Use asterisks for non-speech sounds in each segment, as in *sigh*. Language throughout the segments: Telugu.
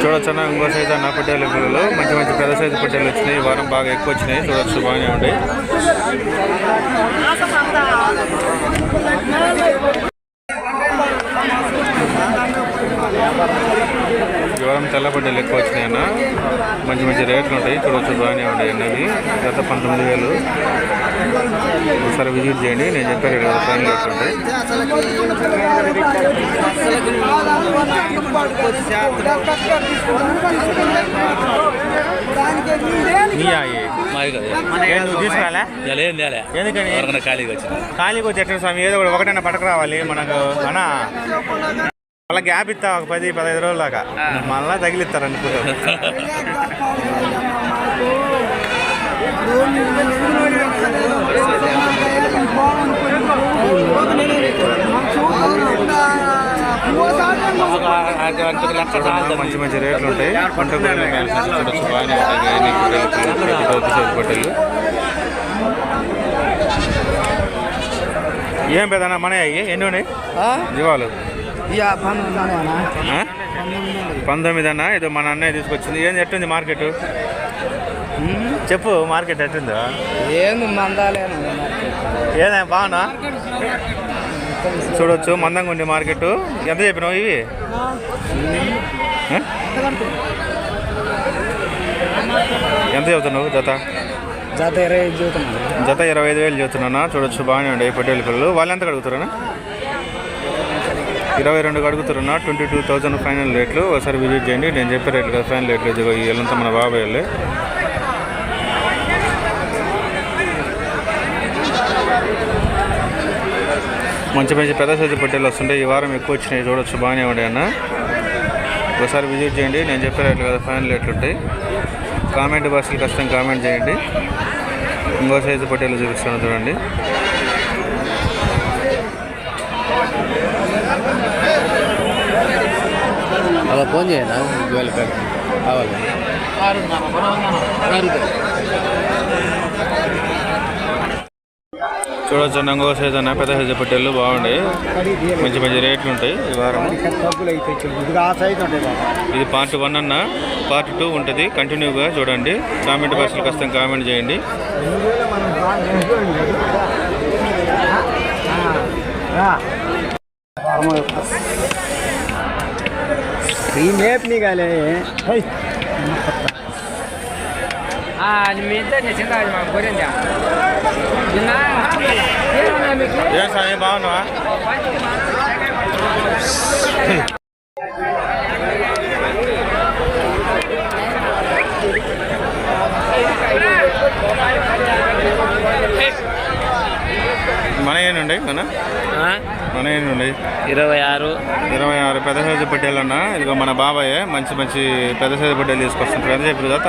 చూడొచ్చు అన్న ఇంకో సైజు అన్న పొట్టేలు పిల్లలు మంచి మంచి పెద్ద సైజు పొట్టేలు వచ్చినాయి. ఈ వారం బాగా ఎక్కువ వచ్చినాయి. చూడొచ్చు బాగానే ఉంటాయి ఈ వారం తెల్ల పొట్టేలు ఎక్కువ వచ్చినాయి అన్న. మంచి మంచి రేట్లు ఉంటాయి. చూడొచ్చు బాగానే ఉన్నాయి అన్నవి. గత పంతొమ్మిది వేలు. ఒకసారి విజిట్ చేయండి. నేను చెప్పాను కదా ఫైనల్ రేట్లు ఉంటాయి ఎందుకని? ఖాళీగా వచ్చింది ఖాళీకి వచ్చి ఎట్లా స్వామి? ఏదో ఒకటి ఒకటైనా పట్టకు రావాలి మనకు. అనా మళ్ళీ గ్యాప్ ఇస్తా ఒక పది పదహైదు రోజుల దాకా మళ్ళా తగిలిస్తారు అనుకో మంచి మంచి రేట్లు ఉంటాయి. పంట బాగానే ఉంటాయి. పెద్ద బట్టలు ఏం పెద్దనా మన అయ్యి? ఎన్ని ఉన్నాయి? జీవాలు. ఆ? పంతొమ్మిది అన్న ఇది మన అన్నయ్య తీసుకొచ్చింది. ఏంది ఎట్టుంది మార్కెట్? చెప్పు మార్కెట్ ఎట్టుందో. ఏంది మందాలేను ఏదా బాగున్నా చూడొచ్చు మందంగా ఉంది మార్కెట్. ఎంత చెప్పినావు ఇవి? ఎంత చెబుతున్నావు జత? జత ఇరవై ఐదు జత ఇరవై ఐదు వేలు చెబుతున్నా చూడొచ్చు బాగానే ఉండే పొట్టేలు పిల్లలు వాళ్ళు ఎంత అడుగుతారన్నా ఇరవై రెండు అడుగుతున్నా ట్వంటీ టూ థౌజండ్ ఫైనల్ రేట్లు. ఒకసారి విజిట్ చేయండి. నేను చెప్పే రేట్లు కదా ఫైనల్ రేట్లు. ఇదిగో ఈ వీళ్ళంతా మన బాబాయ్ వెళ్ళే మంచి మంచి పెద్ద సైజు పొట్టేలు వస్తుంటాయి. ఈ వారం ఎక్కువ వచ్చినాయి. చూడొచ్చు. బాగానే ఉండే అన్న. ఒకసారి విజిట్ చేయండి. నేను చెప్పే రేట్లు కదా ఫైనల్ రేట్లు ఉంటాయి. కామెంట్ బాక్స్లో కష్టం కామెంట్ చేయండి. ఇంకో సైజు పొట్టేలు చూపిస్తాను చూడండి. అలా ఫోన్ చేయనా? వేల కావాలి. చూడొచ్చు అన్న ఇంకో సైజు అన్న. పెద్ద సైజు పొట్టేలు బాగుంటాయి మంచి మంచి రేట్లు ఉంటాయి ఈ వారం ఇది పార్ట్ వన్ అన్న. పార్ట్ టూ ఉంటుంది. కంటిన్యూగా చూడండి. కామెంట్ బాక్స్లో ఖచ్చితంగా కామెంట్ చేయండి. ఈ మేప్ నిగాలే. ఏ స్వామి బాగున్నావా మన ఏనుండి మన ఏనుండి ఇరవై ఆరు. ఇరవై ఆరు పెద్ద సైజు పొట్టేలన్నా ఇదిగో మన బాబాయ్ మంచి మంచి పెద్ద సైజు పొట్టేలు తీసుకొస్తుంటారు. ఎంత చెప్పారు జత?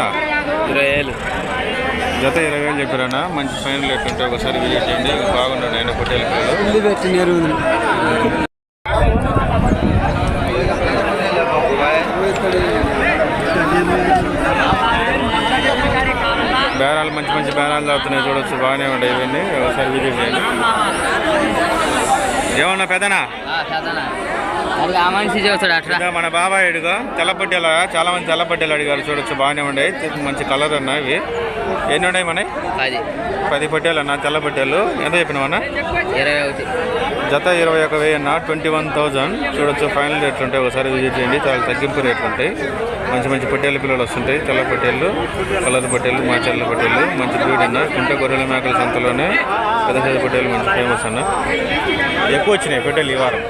ఇరవై ఏళ్ళు. జత ఇరవై వేలు చెప్పారన్నా మంచి ఫైనల్ రేట్ ఉంటే ఒకసారి విజిట్ చేయండి. బాగున్నాడు ఆయన పొట్టేలు బేరాలు మంచి మంచి బేరాలు తాగుతున్నాయి చూడొచ్చు. బాగానే ఉంటాయి ఇవన్నీ. ఒకసారి విజిట్ చేయండి. ఏమన్నా పెదనా మన బాబాయ్ అడిగా తెల్లపట్టెల? చాలా మంది తెల్లపట్టెలు అడిగారు. చూడొచ్చు బాగానే ఉన్నాయి. మంచి కలర్ అన్న ఇవి. ఎన్ని ఉన్నాయి మనవి అది పది పట్టేలు అన్న తెల్ల పట్టేలు ఎంత చెప్పినావన్నా ఇరవై ఒకటి. జత ఇరవై ఒక వెయ్యి అన్న ట్వంటీ వన్ థౌజండ్. చూడొచ్చు ఫైనల్ రేట్లు ఉంటాయి. ఒకసారి విజిట్ చేయండి. చాలా తగ్గింపు రేట్లు ఉంటాయి. మంచి మంచి పొట్టేళ్ళ పిల్లలు వస్తుంటాయి. తెల్ల పొట్టేళ్ళు కలర్ పొట్టేళ్ళు మాచర్ల పొట్టేళ్ళు మంచి బ్రీడ్ అన్న. కుంట గొర్రెల మేకల సంతలోనే పెద్ద సైజు పొట్టేలు మంచి ఫేమస్ అన్న. ఎక్కువ వచ్చినాయి పొట్టేలు ఈ వారం.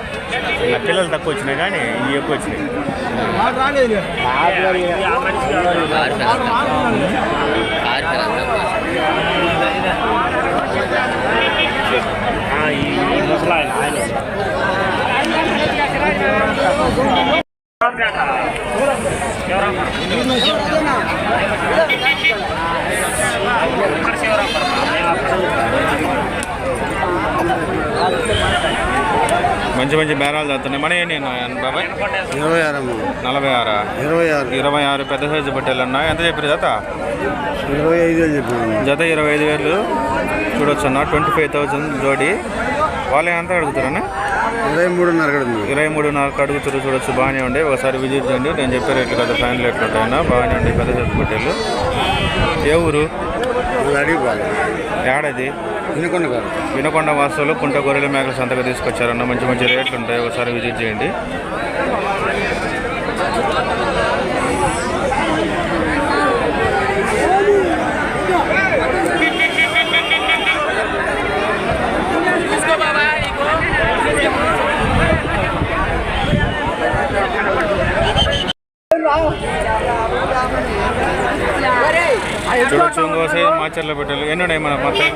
నా పిల్లలు తక్కువ వచ్చినాయి కానీ ఇవి ఎక్కువ వచ్చినాయి. ఈ పిల్లలు ఆరు మంచి మంచి బేరాలు చదువుతున్నాయి మన ఏంటి బాబాయ్? ఇరవై ఆరు నలభై ఆరా? ఇరవై ఆరు. ఇరవై ఆరు పెద్ద సైజు పొట్టేలు అన్న. ఎంత చెప్పారు జత? ఇరవై ఐదు అని చెప్పాను జత ఇరవై ఐదు వేలు. చూడొచ్చు అన్న. ట్వంటీ ఫైవ్ థౌజండ్ జోడి. వాళ్ళు ఎంత అడుగుతారన్నా ఇరవై మూడున్నర ఇరవై మూడున్నరకు అడుగుతారు. చూడొచ్చు బాగానే ఉండే. ఒకసారి విజిట్ చేయండి. నేను చెప్పే రేట్లు కదా ఫైనల్ రేట్లు ఉంటాయన్న. బాగానే ఉండే పెద్ద సైజు పొట్టేలు ఏ ఊరు? అడిగిపోవాలి ఏడాది? వినకుండా వినకొండ వాసులు కుంట గొర్రెల మేకలు సంతగా తీసుకొచ్చారన్న మంచి మంచి రేట్లు ఉంటాయి ఒకసారి విజిట్ చేయండి. చూడొచ్చు ఇంకో సైజు మాచర్ల పెట్టెలు? ఎన్ని ఉన్నాయి మన మొత్తం?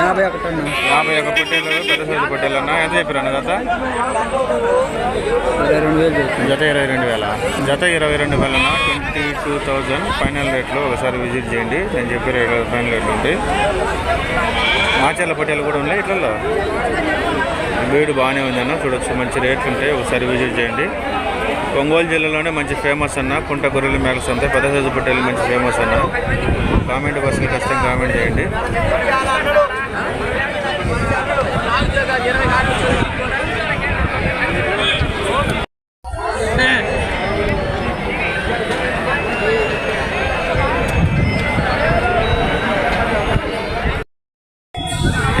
యాభై ఒకటి యాభై ఒక పొట్టేలు పెద్ద సైజు పొట్టేలు అన్న. ఎంత చెప్పారు అన్న జత? ఇరవై రెండు వేలు చెప్తాను జత ఇరవై రెండు వేల? జత ఇరవై రెండు వేల ట్వంటీ టూ థౌజండ్. ఫైనల్ రేట్లు ఒకసారి విజిట్ చేయండి. నేను చెప్పే రేట్ ఫైనల్ రేట్లు ఉంటాయి మాచర్ల పొట్టేలు కూడా ఉన్నాయి ఇట్లలో? బీడు బాగానే ఉందన్న. చూడొచ్చు. మంచి రేట్లు ఉంటాయి ఒకసారి విజిట్ చేయండి. ఒంగోలు జిల్లాలోనే మంచి ఫేమస్ అన్న కుంట గొర్రెలు మేకస్ అంతా పెద్ద సైజు పొట్టేలు మంచి ఫేమస్ అన్న. కామెంట్ బాక్స్లో ఖచ్చితంగా కామెంట్ చేయండి.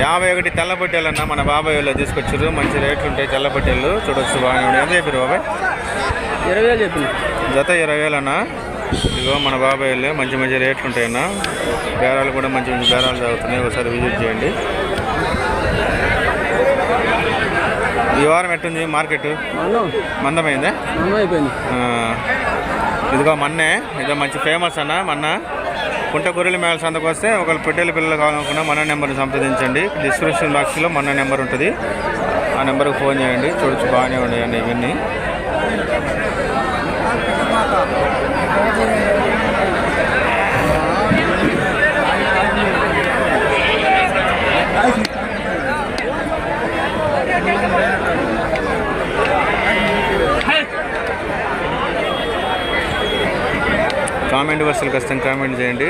యాభై ఒకటి తెల్ల పొట్టేలన్న మన బాబాయ్ వాళ్ళు తీసుకొచ్చారు. మంచి రేట్లు ఉంటాయి తెల్ల పొట్టేళ్ళు. చూడొచ్చు బాగానే ఉన్నాయి. ఎంత చెప్పారు బాబాయ్? ఇరవై వేలు చెప్పింది జత ఇరవై వేలన్నా ఇదిగో మన బాబాయ్ వాళ్ళే మంచి మంచి రేట్లు ఉంటాయన్న. బేరాలు కూడా మంచి మంచి బేరాలు జరుగుతున్నాయి. ఒకసారి విజిట్ చేయండి. ఈ వారం ఎట్టుంది మార్కెట్? మందమైందా? ఇదిగో మన్నే. ఇదో మంచి ఫేమస్ అన్న మన్న. కుంట గొర్రెల మేళ సంతకు వస్తే ఒకళ్ళు పెట్టేల పిల్లలు కావాలనుకున్నా మన నెంబర్ని సంప్రదించండి. డిస్క్రిప్షన్ బాక్స్లో మన నెంబర్ ఉంటుంది. ఆ నెంబర్కి ఫోన్ చేయండి. చూడొచ్చు బాగానే ఉన్నాయండి ఇవన్నీ. కామెంట్ వస్తువులు ఖచ్చితంగా కామెంట్ చేయండి.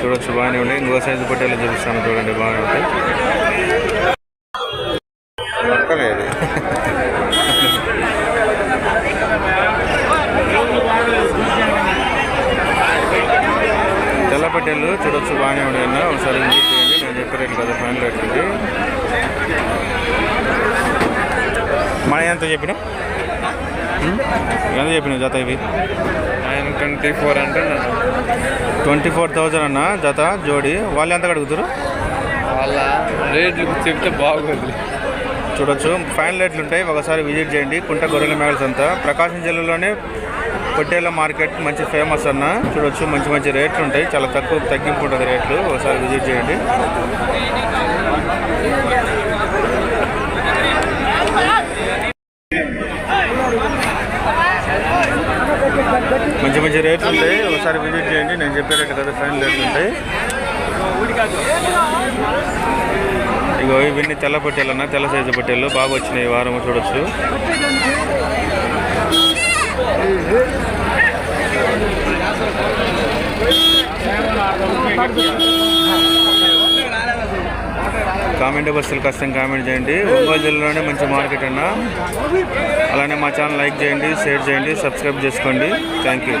చూడొచ్చు బాగానే ఉన్నాయి. ఇంకో సైజు పొట్టేలు చూపిస్తాను. చూడండి బాగానే ఉంటాయి. *laughs* తెల్ల పొట్టేలు చూడొచ్చు బాగానే ఉన్నాయి అన్న. ఒకసారి విజిట్ చేయండి. నేను చెప్పే రేట్లు కదా ఫైనల్ రేట్ ఇది. మన ఎంత చెప్పినా ఎంత చెప్పినావు జత ఇవి? ఆయన ట్వంటీ ఫోర్ అంటే ట్వంటీ ఫోర్ థౌజండ్ అన్న జత జోడి. వాళ్ళు ఎంత అడుగుతారు వాళ్ళ రేట్లు చెప్తే బాగోదు. చూడొచ్చు. ఫైనల్ రేట్లు ఉంటాయి. ఒకసారి విజిట్ చేయండి. కుంట గొర్రెల మేళస్ అంతా ప్రకాశం జిల్లాలోనే పొట్టేళ్ళ మార్కెట్ మంచి ఫేమస్ అన్న. చూడొచ్చు మంచి మంచి రేట్లు ఉంటాయి. చాలా తక్కువ తగ్గింపు ఉంటుంది రేట్లు. ఒకసారి విజిట్ చేయండి. మంచి మంచి రేట్లు ఉంటాయి. ఒకసారి విజిట్ చేయండి. నేను చెప్పే రేట్లు కదా ఫైన్ రేట్లు ఉంటాయి. ఇగో ఇవన్నీ తెల్ల పొట్టేలు అన్న. తెల్ల సైజు పొట్టేళ్ళు. బాగా వచ్చినాయి ఈ వారం చూడొచ్చు. కామెంట్ బస్సులు కష్టం కామెంట్ చేయండి. ఒంగోలు జిల్లాలోనే మంచి మార్కెట్ అన్న. అలానే మా ఛానల్ లైక్ చేయండి షేర్ చేయండి సబ్స్క్రైబ్ చేసుకోండి. Thank you